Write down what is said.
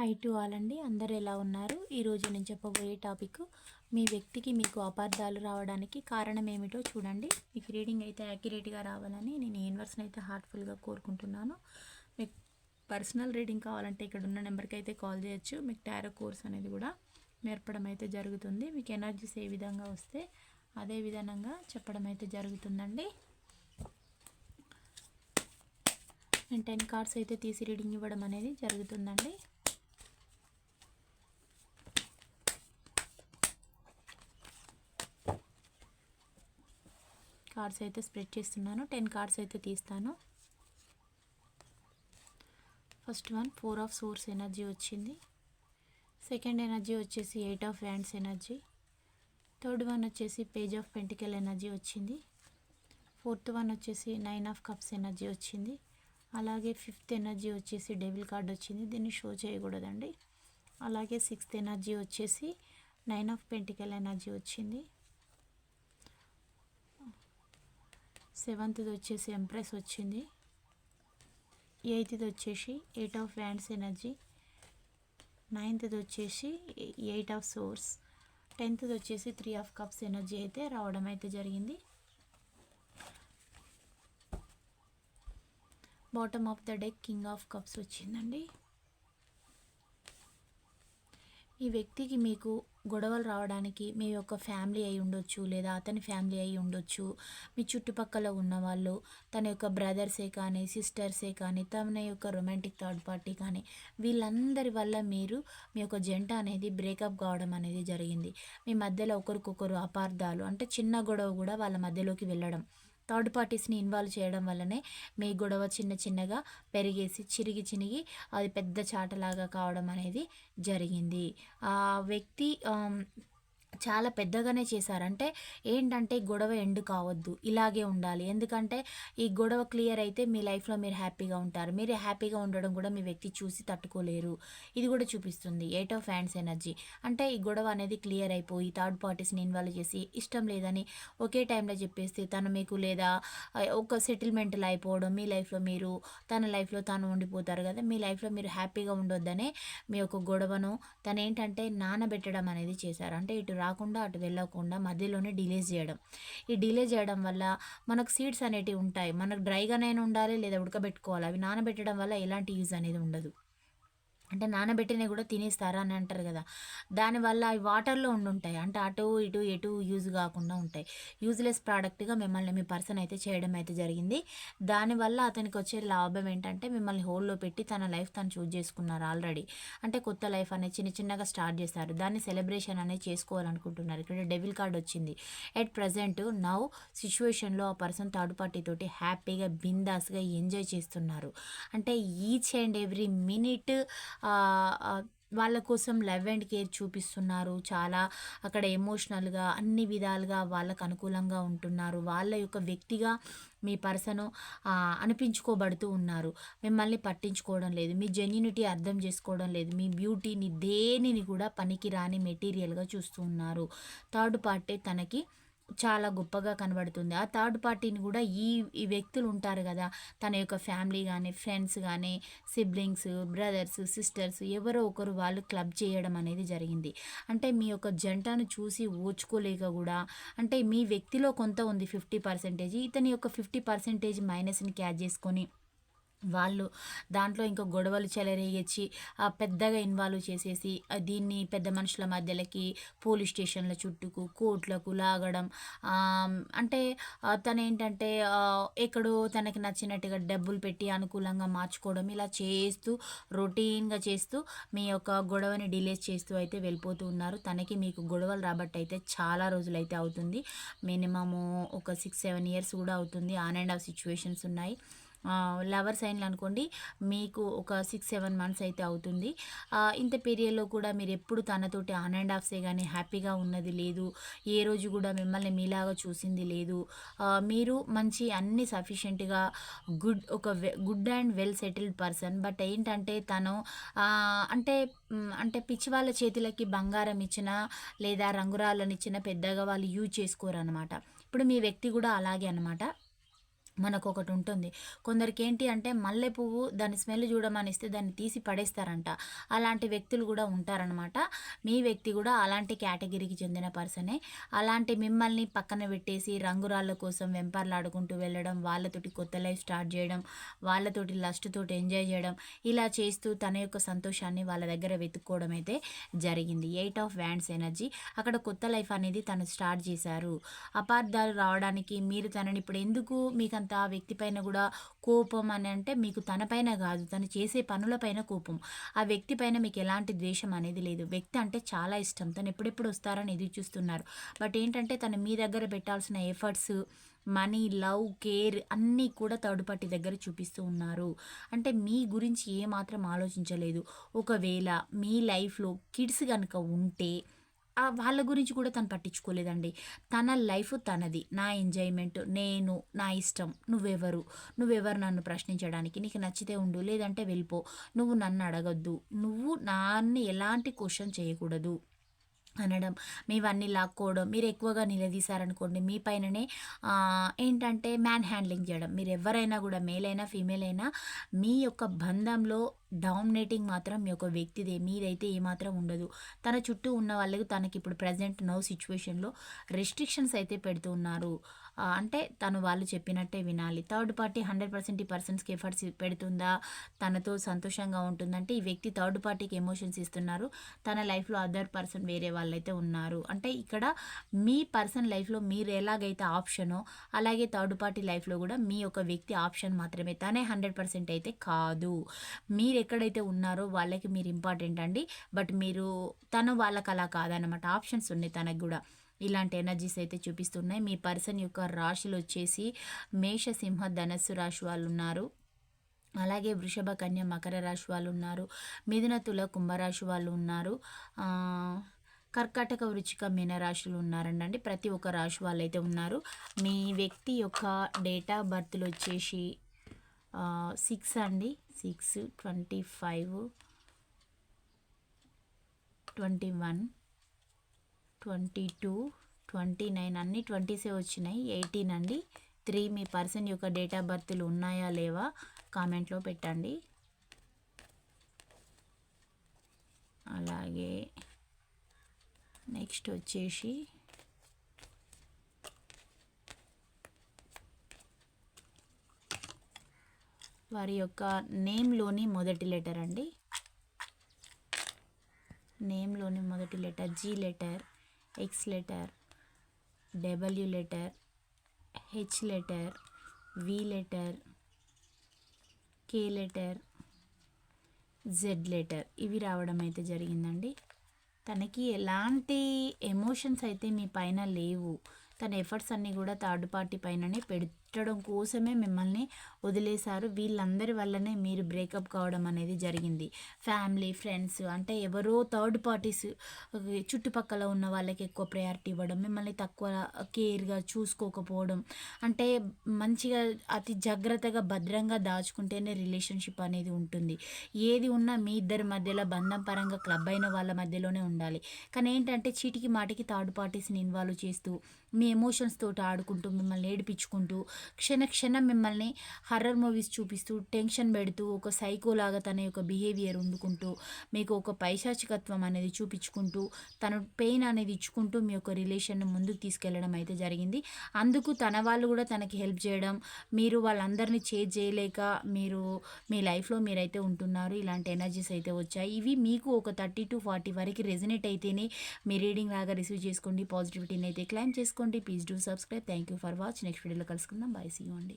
High to all అండి అందరూ ఎలా ఉన్నారు? ఈరోజు నేను చెప్పబోయే టాపిక్ మీ వ్యక్తికి మీకు అపార్థాలు రావడానికి కారణం ఏమిటో చూడండి. మీకు రీడింగ్ అయితే యాక్యురేట్గా రావాలని నేను యూనివర్స్ని అయితే హార్ట్ఫుల్గా కోరుకుంటున్నాను. మీకు పర్సనల్ రీడింగ్ కావాలంటే ఇక్కడ ఉన్న నెంబర్కి అయితే కాల్ చేయొచ్చు. మీకు టారో కోర్స్ అనేది కూడా నేర్పడం అయితే జరుగుతుంది. మీకు ఎనర్జీస్ ఏ విధంగా వస్తే అదే విధంగా చెప్పడం అయితే జరుగుతుందండి. నేను టెన్ కార్డ్స్ అయితే తీసి రీడింగ్ ఇవ్వడం అనేది జరుగుతుందండి. కార్డ్స్ అయితే స్ప్రెడ్ చేస్తున్నాను. టెన్ కార్డ్స్ అయితే తీస్తాను. First one four of swords energy వచ్చింది. సెకండ్ ఎనర్జీ వచ్చేసి eight of wands energy third one వచ్చేసి పేజ్ ఆఫ్ పెంటికల్ ఎనర్జీ వచ్చింది. ఫోర్త్ వన్ వచ్చేసి నైన్ ఆఫ్ కప్స్ ఎనర్జీ వచ్చింది. అలాగే ఫిఫ్త్ ఎనర్జీ వచ్చేసి డెవిల్ కార్డ్ వచ్చింది. దీన్ని షో చేయకూడదండి. అలాగే సిక్స్త్ ఎనర్జీ వచ్చేసి నైన్ ఆఫ్ పెంటికల్ ఎనర్జీ వచ్చింది. సెవెంత్ది వచ్చేసి ఎంప్రెస్ వచ్చింది. ఎయిత్ది వచ్చేసి ఎయిట్ ఆఫ్ వ్యాండ్స్ ఎనర్జీ. నైన్త్ది వచ్చేసి ఎయిట్ ఆఫ్ సోర్స్. టెన్త్ది వచ్చేసి త్రీ ఆఫ్ కప్స్ ఎనర్జీ అయితే రావడం అయితే జరిగింది. Bottom of the deck king of cups వచ్చిందండి. ఈ వ్యక్తికి మీకు గొడవలు రావడానికి మీ యొక్క ఫ్యామిలీ అయి ఉండొచ్చు లేదా అతని ఫ్యామిలీ అయి ఉండొచ్చు. మీ చుట్టుపక్కల ఉన్న వాళ్ళు తన యొక్క బ్రదర్సే కానీ సిస్టర్సే కానీ తన యొక్క రొమాంటిక్ థర్డ్ పార్టీ కానీ వీళ్ళందరి వల్ల మీరు మీ యొక్క జంట అనేది బ్రేకప్ కావడం అనేది జరిగింది. మీ మధ్యలో ఒకరికొకరు అపార్థాలు అంటే చిన్న గొడవ కూడా వాళ్ళ మధ్యలోకి వెళ్ళడం. థర్డ్ పార్టీస్ని ఇన్వాల్వ్ చేయడం వల్లనే మీ గొడవ చిన్న చిన్నగా పెరిగేసి చిరిగి చినిగి అది పెద్ద చాటలాగా కావడం అనేది జరిగింది. ఆ వ్యక్తి చాలా పెద్దగానే చేశారంటే ఏంటంటే గొడవ ఎండ్ కావద్దు ఇలాగే ఉండాలి. ఎందుకంటే ఈ గొడవ క్లియర్ అయితే మీ లైఫ్లో మీరు హ్యాపీగా ఉంటారు. మీరు హ్యాపీగా ఉండడం కూడా మీ వ్యక్తి చూసి తట్టుకోలేరు. ఇది కూడా చూపిస్తుంది. Eight of hands energy. అంటే ఈ గొడవ అనేది క్లియర్ అయిపోయి థర్డ్ పార్టీస్ని ఇన్వాల్వ్ చేసి ఇష్టం లేదని ఒకే టైంలో చెప్పేస్తే తను మీకు లేదా ఒక సెటిల్మెంట్లు అయిపోవడం మీ లైఫ్లో మీరు తన లైఫ్లో తను ఉండిపోతారు కదా మీ లైఫ్లో మీరు హ్యాపీగా ఉండొద్దనే మీ యొక్క గొడవను తను ఏంటంటే నానబెట్టడం అనేది చేశారు. అంటే ఇటు రాకుండా అటు వెళ్ళకుండా మధ్యలోనే డిలే చేయడం. ఈ డిలే చేయడం వల్ల మనకు సీడ్స్ అనేటివి ఉంటాయి. మనకు డ్రైగానైనా ఉండాలి లేదా ఉడకబెట్టుకోవాలి. అవి నానబెట్టడం వల్ల ఎలాంటి యూజ్ అనేది ఉండదు. అంటే నానబెట్టినవి కూడా తినేస్తారా అని అంటారు కదా. దానివల్ల అవి వాటర్లో ఉండుంటాయి అంటే అటు ఇటు ఎటు యూజ్ కాకుండా ఉంటాయి. యూజ్లెస్ ప్రోడక్ట్గా మిమ్మల్ని మీ పర్సన్ అయితే చేయడం అయితే జరిగింది. దానివల్ల అతనికి వచ్చే లాభం ఏంటంటే మిమ్మల్ని హోల్లో పెట్టి తన లైఫ్ తను చూజ్ చేసుకున్నారు ఆల్రెడీ. అంటే కొత్త లైఫ్ అనేది చిన్న చిన్నగా స్టార్ట్ చేస్తారు దాన్ని సెలబ్రేషన్ అనేది చేసుకోవాలనుకుంటున్నారు. ఇక్కడ డెవిల్ కార్డ్ వచ్చింది. ఎట్ ప్రజెంట్ నౌ సిచ్యువేషన్లో ఆ పర్సన్ థర్డ్ పార్టీ తోటి హ్యాపీగా బిందాస్గా ఎంజాయ్ చేస్తున్నారు. అంటే ఈచ్ అండ్ ఎవ్రీ మినిట్ వాళ్ళ కోసం లవ్ అండ్ కేర్ చూపిస్తున్నారు. చాలా అక్కడ ఎమోషనల్గా అన్ని విధాలుగా వాళ్ళకు అనుకూలంగా ఉంటున్నారు. వాళ్ళ యొక్క వ్యక్తిగా మీ పర్సను అనిపించుకోబడుతూ ఉన్నారు. మిమ్మల్ని పట్టించుకోవడం లేదు. మీ జెన్యునిటీ అర్థం చేసుకోవడం లేదు. మీ బ్యూటీని దేనిని కూడా పనికి రాని మెటీరియల్గా చూస్తూ ఉన్నారు. థర్డ్ పార్టీ తనకి చాలా గొప్పగా కనబడుతుంది. ఆ థర్డ్ పార్టీని కూడా ఈ ఈ వ్యక్తులు ఉంటారు కదా తన యొక్క ఫ్యామిలీ కానీ ఫ్రెండ్స్ కానీ సిబ్లింగ్స్ బ్రదర్స్ సిస్టర్స్ ఎవరో ఒకరు వాళ్ళు క్లబ్ చేయడం అనేది జరిగింది. అంటే మీ యొక్క జంటను చూసి ఓచుకోలేక కూడా అంటే మీ వ్యక్తిలో కొంత ఉంది ఫిఫ్టీ పర్సెంటేజ్ ఇతని యొక్క ఫిఫ్టీ పర్సెంటేజ్ మైనస్ని క్యాచ్ చేసుకొని వాళ్ళు దాంట్లో ఇంకా గొడవలు చెలరేగించి పెద్దగా ఇన్వాల్వ్ చేసేసి దీన్ని పెద్ద మనుషుల మధ్యలోకి పోలీస్ స్టేషన్ల చుట్టూకు కోర్టులకు లాగడం అంటే తను ఏంటంటే ఎక్కడో తనకి నచ్చినట్టుగా డబ్బులు పెట్టి అనుకూలంగా మార్చుకోవడం ఇలా చేస్తూ రొటీన్గా చేస్తూ మీ యొక్క గొడవని డిలేస్ చేస్తూ అయితే వెళ్ళిపోతూ ఉన్నారు. తనకి మీకు గొడవలు రాబట్టి అయితే చాలా రోజులైతే అవుతుంది. మినిమము ఒక సిక్స్ సెవెన్ ఇయర్స్ కూడా అవుతుంది. ఆన్ అండ్ ఆఫ్ సిచ్యువేషన్స్ ఉన్నాయి. లవర్ సైన్లు అనుకోండి మీకు ఒక సిక్స్ సెవెన్ మంత్స్ అయితే అవుతుంది. ఇంత పీరియడ్లో కూడా మీరు ఎప్పుడు తనతోటి ఆన్ అండ్ ఆఫ్సే కానీ హ్యాపీగా ఉన్నది లేదు ఏ రోజు కూడా మిమ్మల్ని మీలాగా చూసింది లేదు. మీరు మంచి అన్ని సఫిషియెంట్గా గుడ్ ఒక good and well settled person but ఏంటంటే తను అంటే అంటే పిచ్చి వాళ్ళ చేతులకి బంగారం ఇచ్చిన లేదా రంగురాళ్ళని ఇచ్చిన పెద్దగా వాళ్ళు యూజ్ చేసుకోరు అనమాట ఇప్పుడు మీ వ్యక్తి కూడా అలాగే అనమాట మనకు ఒకటి ఉంటుంది కొందరికి ఏంటి అంటే మల్లె పువ్వు దాని స్మెల్ చూడమనిస్తే దాన్ని తీసి పడేస్తారంట. అలాంటి వ్యక్తులు కూడా ఉంటారనమాట. మీ వ్యక్తి కూడా అలాంటి కేటగిరీకి చెందిన పర్సనే. అలాంటి మిమ్మల్ని పక్కన పెట్టేసి రంగురాళ్ళ కోసం వెంపర్లాడుకుంటూ వెళ్ళడం వాళ్ళతోటి కొత్త లైఫ్ స్టార్ట్ చేయడం వాళ్ళతోటి లస్ట్ తోటి ఎంజాయ్ చేయడం ఇలా చేస్తూ తన యొక్క సంతోషాన్ని వాళ్ళ దగ్గర వెతుక్కోవడం అయితే జరిగింది. Eight of wands energy. అక్కడ కొత్త లైఫ్ అనేది తను స్టార్ట్ చేశారు. అపార్థాలు రావడానికి మీరు తనని ఇప్పుడు ఎందుకు మీకు అంత ఆ వ్యక్తి పైన కూడా కోపం అని అంటే మీకు తనపైన కాదు తను చేసే పనులపైన కోపం. ఆ వ్యక్తి పైన మీకు ఎలాంటి ద్వేషం అనేది లేదు. వ్యక్తి అంటే చాలా ఇష్టం. తను ఎప్పుడెప్పుడు వస్తారని ఎదురు చూస్తున్నారు. బట్ ఏంటంటే తను మీ దగ్గర పెట్టాల్సిన ఎఫర్ట్స్ మనీ లవ్ కేర్ అన్నీ కూడా థర్డ్ పార్టీ దగ్గర చూపిస్తూ ఉన్నారు. అంటే మీ గురించి ఏమాత్రం ఆలోచించలేదు. ఒకవేళ మీ లైఫ్లో కిడ్స్ కనుక ఉంటే వాళ్ళ గురించి కూడా తను పట్టించుకోలేదండి. తన లైఫ్ తనది. నా ఎంజాయ్మెంట్ నేను నా ఇష్టం నువ్వెవరు? నువ్వెవరు నన్ను ప్రశ్నించడానికి? నీకు నచ్చితే ఉండు లేదంటే వెళ్ళిపో. నువ్వు నన్ను అడగద్దు. నువ్వు నాన్ని ఎలాంటి క్వశ్చన్ చేయకూడదు అనడం మీవన్నీ లాక్కోవడం మీరు ఎక్కువగా నిలదీశారనుకోండి మీ పైననే ఏంటంటే మ్యాన్ హ్యాండ్లింగ్ చేయడం. మీరు ఎవరైనా కూడా మేల్ అయినా ఫీమేల్ అయినా మీ యొక్క బంధంలో డామినేటింగ్ మాత్రం మీ యొక్క వ్యక్తిదే. మీదైతే ఏమాత్రం ఉండదు. తన చుట్టూ ఉన్న వాళ్ళకి తనకి ఇప్పుడు ప్రజెంట్ నో సిచ్యువేషన్లో రెస్ట్రిక్షన్స్ అయితే పెడుతున్నారు అంటే తను వాళ్ళు చెప్పినట్టే వినాలి. థర్డ్ పార్టీ హండ్రెడ్ పర్సెంట్ ఈ పర్సన్స్కి ఎఫర్ట్స్ పెడుతుందా? తనతో సంతోషంగా ఉంటుందంటే ఈ వ్యక్తి థర్డ్ పార్టీకి ఎమోషన్స్ ఇస్తున్నారు. తన లైఫ్లో అదర్ పర్సన్ వేరే వాళ్ళైతే ఉన్నారు. అంటే ఇక్కడ మీ పర్సన్ లైఫ్లో మీరు ఎలాగైతే ఆప్షనో అలాగే థర్డ్ పార్టీ లైఫ్లో కూడా మీ యొక్క వ్యక్తి ఆప్షన్ మాత్రమే. తనే హండ్రెడ్ పర్సెంట్ అయితే కాదు. మీరు ఎక్కడైతే ఉన్నారో వాళ్ళకి మీరు ఇంపార్టెంట్ అండి. బట్ మీరు తను వాళ్ళకి అలా కాదనమాట ఆప్షన్స్ ఉన్నాయి తనకు కూడా. ఇలాంటి ఎనర్జీస్ అయితే చూపిస్తున్నాయి. మీ పర్సన్ యొక్క రాశులు వచ్చేసి మేష సింహ ధనస్సు రాశి వాళ్ళు ఉన్నారు. అలాగే వృషభ కన్య మకర రాశి వాళ్ళు ఉన్నారు. మిథున తుల కుంభరాశి వాళ్ళు ఉన్నారు. కర్కాటక వృచ్చిక మీనరాశులు ఉన్నారండి ప్రతి ఒక్క రాశి వాళ్ళు అయితే ఉన్నారు. మీ వ్యక్తి యొక్క డేట్ ఆఫ్ బర్త్లు వచ్చేసి సిక్స్ అండి. Six twenty five twenty one twenty two twenty nine అన్ని ట్వంటీసే వచ్చినాయి. ఎయిటీన్ అండి. త్రీ మీ పర్సన్ యొక్క డేట్ ఆఫ్ బర్త్లు ఉన్నాయా లేవా కామెంట్లో పెట్టండి. అలాగే నెక్స్ట్ వచ్చేసి వారి యొక్క నేమ్లోని మొదటి లెటర్ అండి. నేమ్లోని మొదటి letter G letter X letter W letter H letter V letter K letter Z letter. ఇవి రావడం అయితే జరిగిందండి. తనకి ఎలాంటి ఎమోషన్స్ అయితే మీ పైన లేవు. తన ఎఫర్ట్స్ అన్నీ కూడా థర్డ్ పార్టీ పైననే పెడు పెట్టడం కోసమే మిమ్మల్ని వదిలేశారు. వీళ్ళందరి వల్లనే మీరు బ్రేకప్ కావడం అనేది జరిగింది. ఫ్యామిలీ ఫ్రెండ్స్ అంటే ఎవరో థర్డ్ పార్టీస్ చుట్టుపక్కల ఉన్న వాళ్ళకి ఎక్కువ ప్రయారిటీ ఇవ్వడం మిమ్మల్ని తక్కువ కేర్గా చూసుకోకపోవడం అంటే మంచిగా అతి జాగ్రత్తగా భద్రంగా దాచుకుంటేనే రిలేషన్షిప్ అనేది ఉంటుంది. ఏది ఉన్నా మీ ఇద్దరి మధ్యలో బంధం పరంగా క్లబ్ అయిన వాళ్ళ మధ్యలోనే ఉండాలి. కానీ ఏంటంటే చీటికి మాటికి థర్డ్ పార్టీస్ని ఇన్వాల్వ్ చేస్తూ మీ ఎమోషన్స్ తోటి ఆడుకుంటూ మిమ్మల్ని ఏడిపించుకుంటూ క్షణ క్షణం మిమ్మల్ని హర్రర్ మూవీస్ చూపిస్తూ టెన్షన్ పెడుతూ ఒక సైకోలాగా తన యొక్క బిహేవియర్ ఉండుకుంటూ మీకు ఒక పైశాచికత్వం అనేది చూపించుకుంటూ తను పెయిన్ అనేది ఇచ్చుకుంటూ మీ యొక్క రిలేషన్ను ముందుకు తీసుకెళ్ళడం అయితే జరిగింది. అందుకు తన వాళ్ళు కూడా తనకి హెల్ప్ చేయడం మీరు వాళ్ళందరినీ చేజ్ చేయలేక మీరు మీ లైఫ్లో మీరైతే ఉంటున్నారు ఇలాంటి ఎనర్జీస్ అయితే వచ్చాయి. ఇవి మీకు ఒక థర్టీ టు ఫార్టీ వరకు రెజినేట్ అయితేనే మీ రీడింగ్ లాగా రిసీవ్ చేసుకోండి పాజిటివిటీని అయితే క్లైమ్ చేసుకోండి. Please do subscribe thank you for watch next వీడియోలో కలుసుకుందాం. బాయ్ సీ అండి.